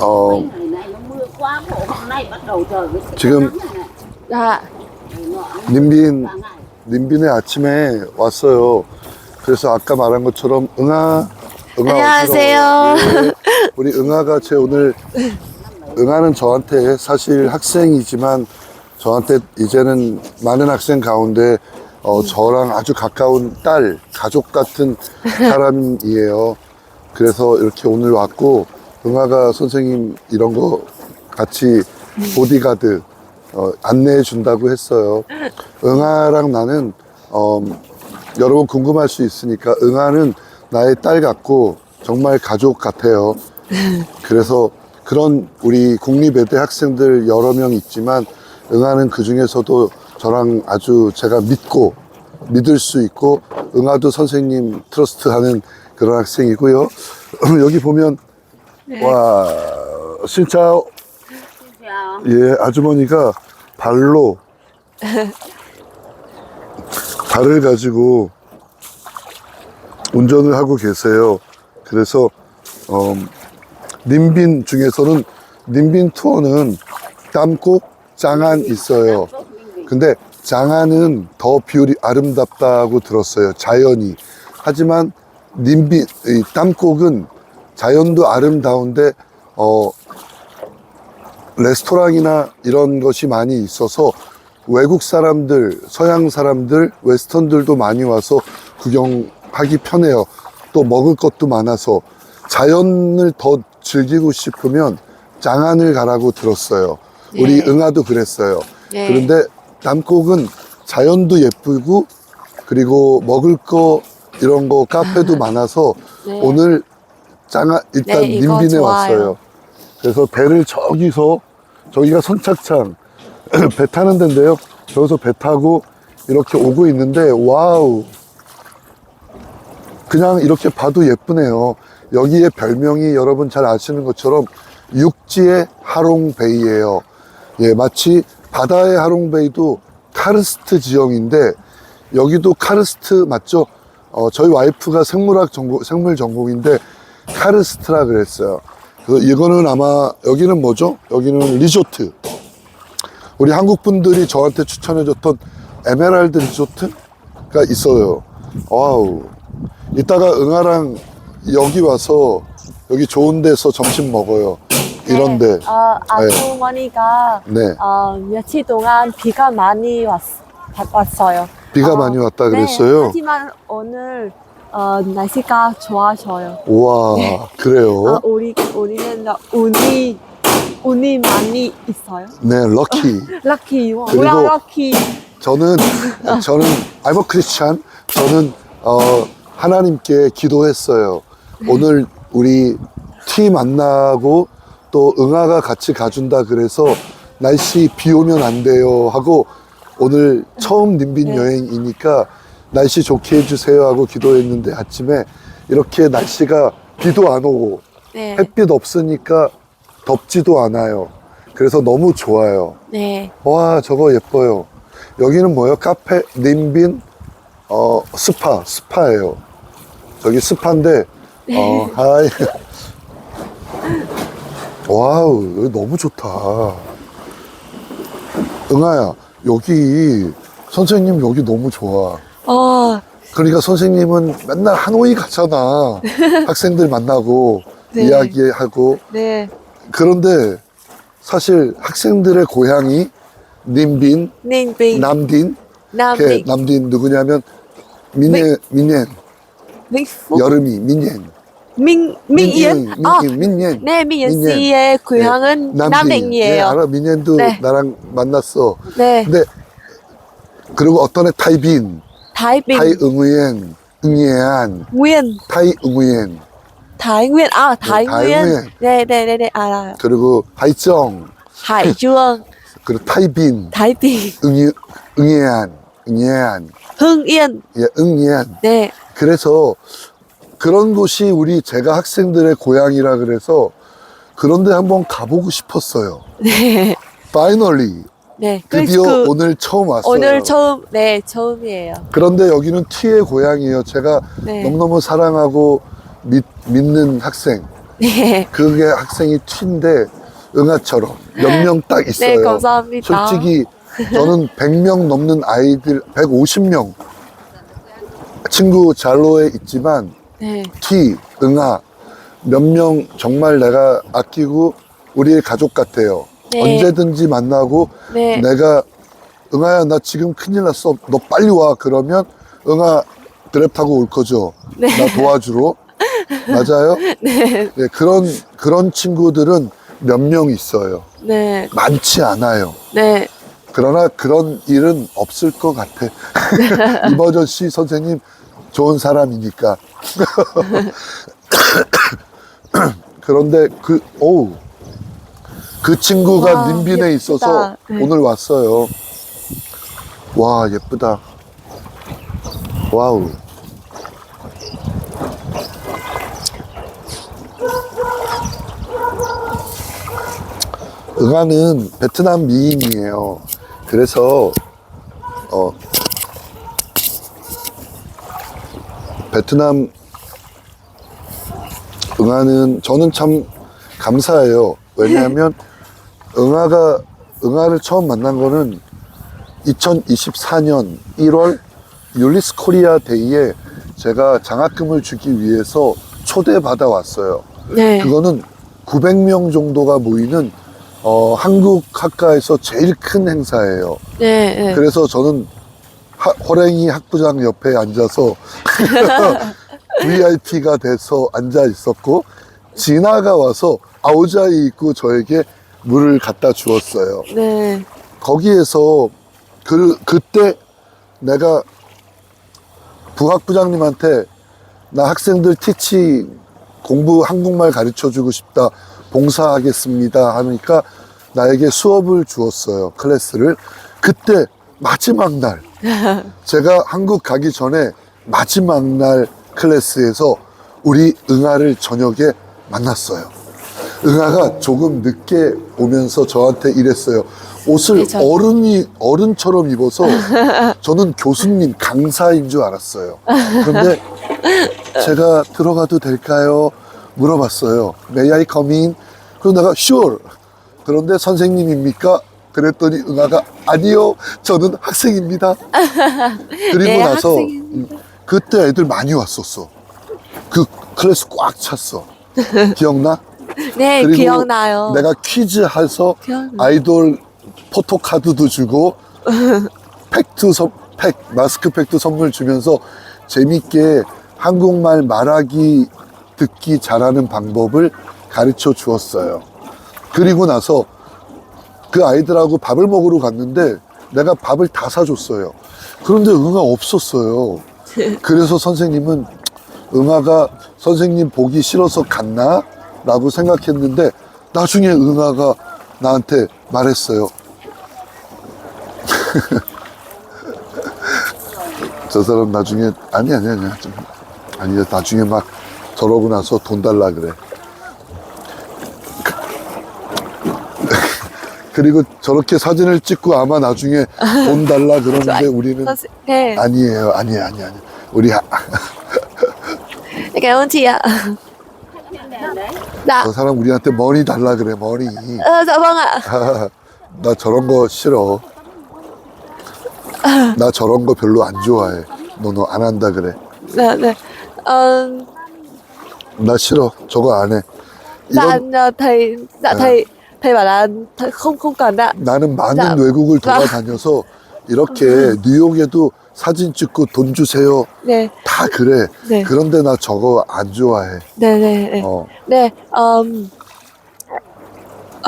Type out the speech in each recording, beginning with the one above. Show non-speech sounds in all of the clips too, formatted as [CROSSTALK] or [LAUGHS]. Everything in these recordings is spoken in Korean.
어, 지금- nọ 님빈. 님빈의 아침에 왔어요. 그래서 아까 말한 것처럼 응아 응아 안녕하세요. 어지러워. 예, 우리 응아가 제 오늘 응아는 저한테 사실 학생이지만 저한테 이제는 많은 학생 가운데 어, 저랑 아주 가까운 딸 가족 같은 사람이에요. 그래서 이렇게 오늘 왔고 응아가 선생님 이런 거 같이 보디가드 어, 안내해 준다고 했어요. 응아랑 나는 어, 여러분 궁금할 수 있으니까 응아는 나의 딸 같고 정말 가족 같아요. 그래서 그런 우리 국립외대 학생들 여러 명 있지만 응아는 그 중에서도 저랑 아주 제가 믿고 믿을 수 있고 응아도 선생님 트러스트하는 그런 학생이고요. [CLEARS THROAT] 여기 보면 와 진짜. 예, 아주머니가 발로 발을 가지고 운전을 하고 계세요. 그래서 어, 님빈 중에서는 님빈 투어는 땀꼭 장안 있어요. 근데 장안은 더 비율이 아름답다고 들었어요. 자연이. 하지만 님빈 이 땀콕은 자연도 아름다운데 어 레스토랑이나 이런 것이 많이 있어서 외국 사람들, 서양 사람들, 웨스턴들도 많이 와서 구경하기 편해요. 또 먹을 것도 많아서 자연을 더 즐기고 싶으면 장안을 가라고 들었어요. 우리 네. 응아도 그랬어요. 네. 그런데 남곡은 자연도 예쁘고 그리고 먹을 거 이런 거 카페도 많아서 네. 오늘 장안 일단 네, 이거 님빈에 좋아요. 왔어요. 그래서 배를 저기서 저기가 선착장 [CLEARS THROAT] 배 타는 데인데요. 저기서 배 타고 이렇게 오고 있는데 와우 그냥 이렇게 봐도 예쁘네요. 여기에 별명이 여러분 잘 아시는 것처럼 육지의 하롱베이예요. 예, 마치 바다의 하롱베이도 카르스트 지형인데 여기도 카르스트 맞죠? 어, 저희 와이프가 생물학 전공, 생물 전공인데 카르스트라 그랬어요. 그래서 이거는 아마 여기는 뭐죠? 여기는 리조트. 우리 한국 분들이 저한테 추천해줬던 에메랄드 리조트가 있어요. 와우. 이따가 응아랑 여기 와서 여기 좋은 데서 점심 먹어요. 이런데. 어, 아주머니가 네. 어, 며칠 동안 비가 많이 왔, 왔어요. 비가 어, 많이 왔다 네, 그랬어요. 하지만 오늘 어, 날씨가 좋아져요. 우와, 그래요? 어, 우리 우리는 운이 운이 많이 있어요. 네, 럭키. [LAUGHS] 럭키 그리고- 우라 럭키. 저는, [LAUGHS] 저는, I'm a Christian. 저는, 어, 하나님께 기도했어요. 오늘 우리 팀 만나고 또 응아가 같이 가준다 그래서 날씨 비 오면 안 돼요 하고 오늘 처음 님빈 네. 여행이니까 날씨 좋게 해주세요 하고 기도했는데 아침에 이렇게 날씨가 비도 안 오고 네. 햇빛 없으니까 덥지도 않아요. 그래서 너무 좋아요. 네. 와, 저거 예뻐요. 여기는 뭐예요? 카페, 님빈, 어, 스파, 스파예요. 저기 스파인데, 어, 하이. 와우, 여기 너무 좋다. 응아야, 여기, 선생님 여기 너무 좋아. 어, 그러니까 선생님은 맨날 하노이 가잖아. [LAUGHS] 학생들 만나고, 네. 이야기하고. 네. 그런데 사실 학생들의 고향이 님빈, ninh 남딘, 그 nam 남딘 누구냐면 민옌, vĩnh phúc 여름이 민옌, minh minh yến 아, 민옌, 민옌. 네 민연 민옌. 씨의 고향은. 네, 남행이에요. 알아. 민옌도 네. 나랑 만났어. 네. 근데 그리고 어떤 애 타이빈, Thái Bình, 타이 응우옌, 응예안, Nguyên, 응우옌, Thái Nguyên, 아 Thái Thái Nguyên. Nguyên. 네, 네, 네, 네, 알아요. 그리고 하이정, Hải Dương, 그리고 타이빈, Thái Bình, 응예, 응예안, 응예안, Hưng Yên. 예, 응예안. 네, 그래서 그런 곳이 우리 제가 학생들의 고향이라 그래서 그런데 한번 가보고 싶었어요. 네, 파이널리 네. 드디어 그, 그 오늘 처음 왔어요. 오늘 처음, 네, 처음이에요. 그런데 여기는 티의 고향이에요. 제가 네. 너무너무 사랑하고 믿, 믿는 학생 네. 그게 학생이 튀인데 응아처럼 몇 명 딱 있어요. 네, 감사합니다. 솔직히 저는 100명 넘는 아이들, 150명 친구 잘로에 있지만 네. 티, 응아 몇 명 정말 내가 아끼고 우리의 가족 같아요. 네. 언제든지 만나고 네. 내가 응아야 나 지금 큰일 났어 너 빨리 와 그러면 응아 그랩 타고 올 거죠 네. 나 도와주러 [LAUGHS] 맞아요 네. 네, 그런 그런 친구들은 몇 명 있어요 네. 많지 않아요 네. 그러나 그런 일은 없을 것 같아 [LAUGHS] 이머전시 선생님 좋은 사람이니까 [LAUGHS] 그런데 그 오우 그 친구가 와, 님빈에 있어서. 네. 오늘 왔어요. 와 예쁘다. 와우. 응아는 베트남 미인이에요. 그래서 어 베트남 응아는 저는 참 감사해요. 왜냐하면 응아가 응아를 처음 만난 거는 2024년 1월 율리스 코리아 데이에 제가 장학금을 주기 위해서 초대받아 왔어요. 네. 그거는 900명 정도가 모이는 어, 한국 학과에서 제일 큰 행사예요. 네. 네. 그래서 저는 하- 호랭이 학부장 옆에 앉아서 [LAUGHS] VIP가 돼서 앉아 있었고 진아가 와서 아우자이 입고 저에게 물을 갖다 주었어요. 네. 거기에서 그 그때 내가 부학 부장님한테 나 학생들 티치 공부 한국말 가르쳐 주고 싶다 봉사하겠습니다 하니까 나에게 수업을 주었어요 클래스를 그때 마지막 날 [LAUGHS] 제가 한국 가기 전에 마지막 날 클래스에서 우리 응아를 저녁에 만났어요 응아가 조금 늦게 오면서 저한테 이랬어요. 옷을 네, 저- 어른이 어른처럼 입어서 [LAUGHS] 저는 교수님 강사인 줄 알았어요. 그런데 제가 들어가도 될까요? 물어봤어요. May I come in? 그래서 내가 sure. 그런데 선생님입니까? 그랬더니 응아가 아니요, 저는 학생입니다. 그리고 네, 나서 학생입니다. 음, 그때 애들 많이 왔었어. 그 클래스 꽉 찼어. 기억나? 네. 그리고 기억나요. 내가 퀴즈 해서 기억나. 아이돌 포토카드도 주고 [LAUGHS] 팩트 선, 팩 마스크 팩도 선물 주면서 재밌게 한국말 말하기 듣기 잘하는 방법을 가르쳐 주었어요. 그리고 나서 그 아이들하고 밥을 먹으러 갔는데 내가 밥을 다 사줬어요. 그런데 응아 없었어요. 그래서 선생님은 응아가 선생님 보기 싫어서 갔나? 라고 생각했는데 나중에 응아가 나한테 말했어요. [LAUGHS] 저 사람 나중에 아니 아니 아니 좀 아니 나중에 막 저러고 나서 돈 달라 그래. [LAUGHS] 그리고 저렇게 사진을 찍고 아마 나중에 돈 달라 그러는데 [LAUGHS] 우리는 네. 아니에요 아니에요 아니 아니 우리 하- chị ạ. Dạ. 저 사람 우리한테 머니 달라 그래 머니 Ờ, dạ vâng ạ. 나 저런 거 싫어 나 저런 거 별로 안 좋아해 너너 안 한다 그래 Dạ, dạ. Ờ, 나 싫어 저거 안해 dạ 이런 ờ, thầy dạ thầy thầy bảo là thầy không không cần ạ. 나는 많은 나- 외국을 나- 돌아다녀서 이렇게 뉴욕에도 사진 찍고 돈 주세요 네. 다 그래 네. 그런데 나 저거 안 좋아해 네, 네, 네. 어. 네. 음.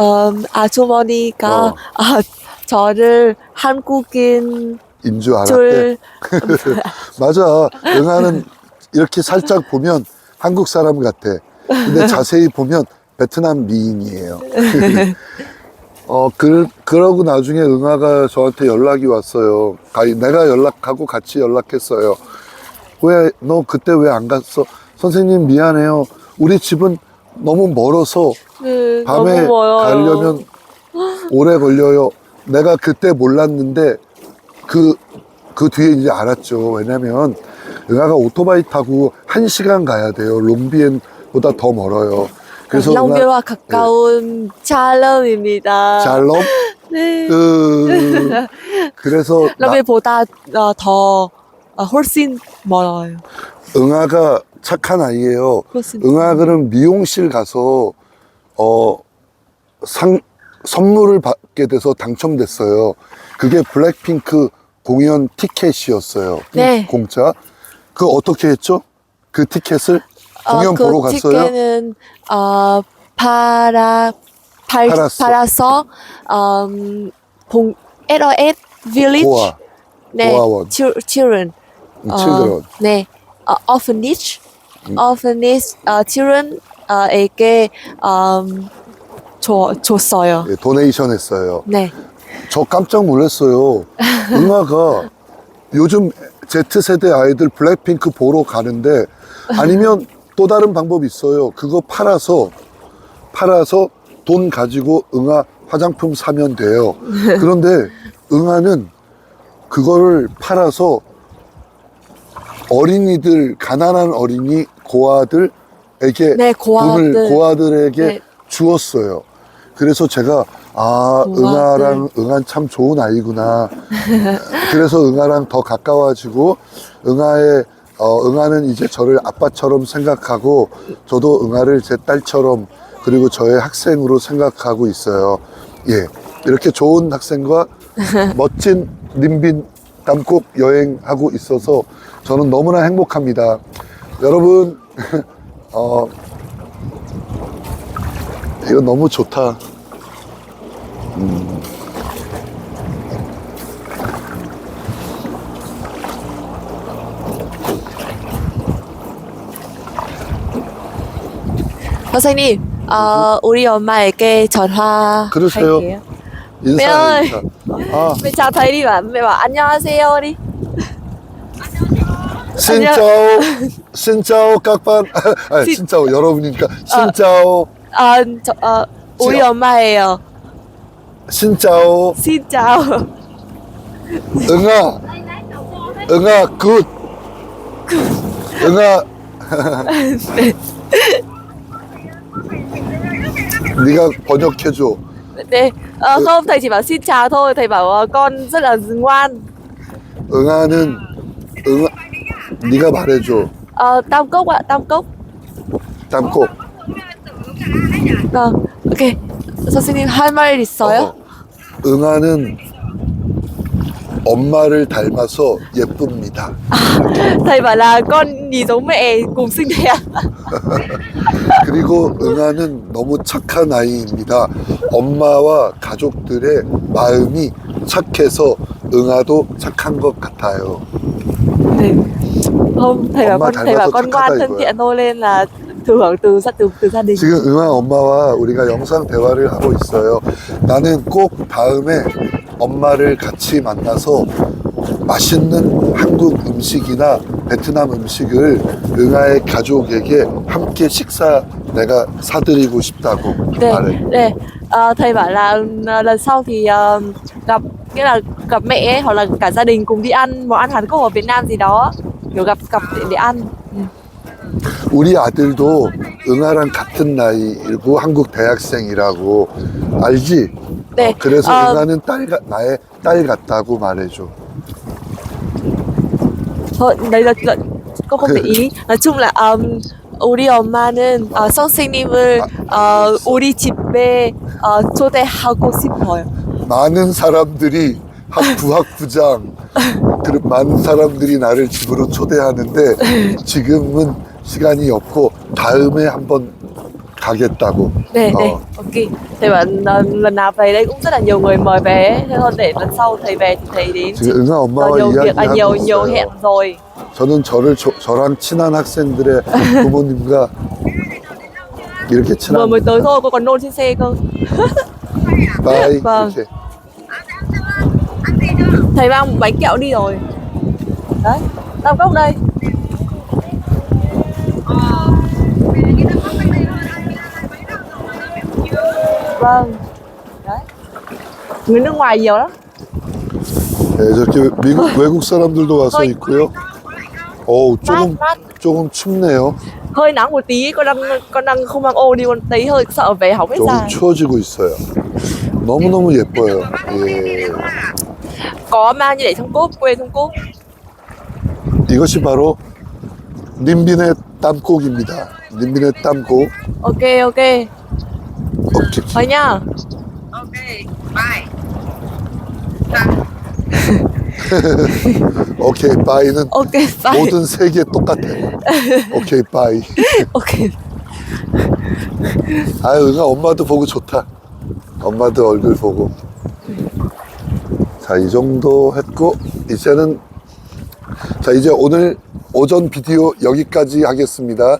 음, 아주머니가 어. 아, 저를 한국인 인 줄 알았대 줄 [LAUGHS] 맞아 응아는 이렇게 살짝 보면 한국 사람 같아 근데 자세히 보면 베트남 미인이에요 [LAUGHS] 어, 그, 그러고 나중에 응아가 저한테 연락이 왔어요. 가- 내가 연락하고 같이 연락했어요. 왜, 너 그때 왜 안 갔어? 선생님 미안해요. 우리 집은 너무 멀어서 네, 밤에 너무. 가려면 오래 걸려요. 내가 그때 몰랐는데 그, 그 뒤에 이제 알았죠. 왜냐면 응아가 오토바이 타고 한 시간 가야 돼요. 롱비엔보다 더 멀어요. 그래서 응아, 랑뷰와 가까운 샬롬입니다. 잘롬 네. 으, [LAUGHS] 그래서 [LAUGHS] 나- 랑뷰보다 어, 더 어, 훨씬 멀어요. 응아가 착한 아이예요. 훨씬 응아들은 미용실 가서 어, 상 선물을 받게 돼서 당첨됐어요. 그게 블랙핑크 공연 티켓이었어요. 네. 공짜. 그 어떻게 했죠? 그 티켓을 공연 어, 그 보러 갔어요. 티켓은 어, 팔아 팔, 팔았어. 팔아서 음, 봉 LOS Village 고아, 네, 고아원. chil- children 음, children. 네, 어, orphanage, orphanage 어, children에게 음, 줘, 줬어요. 예, 도네이션 했어요. 네, 저 깜짝 놀랐어요. 응아가 요즘 Z세대 아이들 블랙핑크 보러 가는데 아니면 또 다른 방법이 있어요. 그거 팔아서 팔아서 돈 가지고 응아 화장품 사면 돼요. 그런데 응아는 그거를 팔아서 어린이들 가난한 어린이 고아들에게 네, 고아들. 돈을 고아들에게 네. 주었어요. 그래서 제가 아 고아들. 응아랑 응아 참 좋은 아이구나. [LAUGHS] 그래서 응아랑 더 가까워지고 응아의 어, 응아는 이제 저를 아빠처럼 생각하고 저도 응아를 제 딸처럼 그리고 저의 학생으로 생각하고 있어요. 예, 이렇게 좋은 학생과 [LAUGHS] 멋진 림빈 담곡 여행하고 있어서 저는 너무나 행복합니다. 여러분, [LAUGHS] 어, 이거 너무 좋다. 선생님, 어, 우리 엄마에게 전화 그러세요. 할게요. 인사, 네. 인사. 아, bạn mẹ bảo 안녕하세요 đi [LAUGHS] 신짜오, 신짜오 깍반. [LAUGHS] 아니, 신짜오 여러분이니까 신짜오, 아, 저, 어, 우리 지요. 엄마예요 신짜오, chào 응아, 응아 굿, 응아. [LAUGHS] 네 가 번역해 줘. Đây, ờ, không thầy chỉ bảo xin chào thôi thầy bảo ờ, con rất là ngoan 응아는 응아, 네가 말해 줘. Ờ, tam cốc ạ tam cốc 담고. vâng ok 선생님 할 말 있어요? 어, 응아는 엄마를 닮아서 예쁩니다. thầy bảo là con nhìn giống mẹ cùng xinh đẹp 그리고 응아는 너무 착한 아이입니다. 엄마와 가족들의 마음이 착해서 응아도 착한 것 같아요. Thầy- không thầy bảo 엄마 con thầy bảo 닮아서 con 착하다 ngoan thân 이거야. thiện thôi nên là thừa hưởng từ từ từ gia đình 지금 응아 엄마와 우리가 영상 대화를 하고 있어요. 나는 꼭 다음에 엄마를 같이 만나서 맛있는 한국 음식이나 베트남 음식을 응아의 가족에게 함께 식사 내가 사드리고 싶다고 Đây, 말해. đây. Ờ, thầy bảo là lần sau thì ờ, gặp nghĩa là gặp mẹ hoặc là cả gia đình cùng đi ăn món ăn Hàn Quốc ở Việt Nam gì đó kiểu gặp gặp để, để ăn 우리 아들도 응아랑 같은 나이고 한국 대학생이라고 알지? 네. 어, 그래서 어, 응아는 딸, 같- 나의 딸 같다고 말해줘. Là con không để ý nói chung là um, 우리 엄마는 어, 선생님을 어, 우리 집에 어, 초대하고 싶어요. 많은 사람들이 학 부 학부장 그런 많은 사람들이 na를 집으로 초대하는데 지금은 시간이 없고 다음에 한번 가겠다고. Để để 어, ok. Thầy bảo là, lần nào về đây cũng rất là nhiều người mời về, thế thôi để lần sau thầy về thì thầy đến. 지금 응아 Có 엄마와 nhiều việc à, nhiều 이야기하고 nhiều 있어요. hẹn rồi. 저는 저를 저, 저랑 친한 학생들의 [LAUGHS] 부모님과 이렇게 Vừa 친한 mới tới thôi, cô còn nôn trên xe cơ. [LAUGHS] 바이 Vâng. 이렇게 Thầy mang một bánh kẹo đi rồi. Đấy, tam cốc đây. Vâng. Đấy. Người nước ngoài nhiều lắm. 네, 저렇게 미국 외국 사람들도 와서 있고요. Mát, 조금. 조금 춥네요. hơi nắng một tí con đang con đang không mang ô đi con tí hơi sợ về hỏng hết 조금 dài 추워지고 있어요. 너무 너무 예뻐요. 예. có mang như để trong cốp quê trong cốp 이것이 바로. 림빈의 땀곡. ok ok object. thôi nhá ok bye 오케이, 바이는 ok bye 모든 세계 똑같아. 오케이, 바이. ok 아유, 응아 엄마도 보고 좋다. 엄마도 얼굴 보고. 자, 이 정도 했고, 이제는, 자, 이제 오늘 오전 비디오 여기까지 하겠습니다.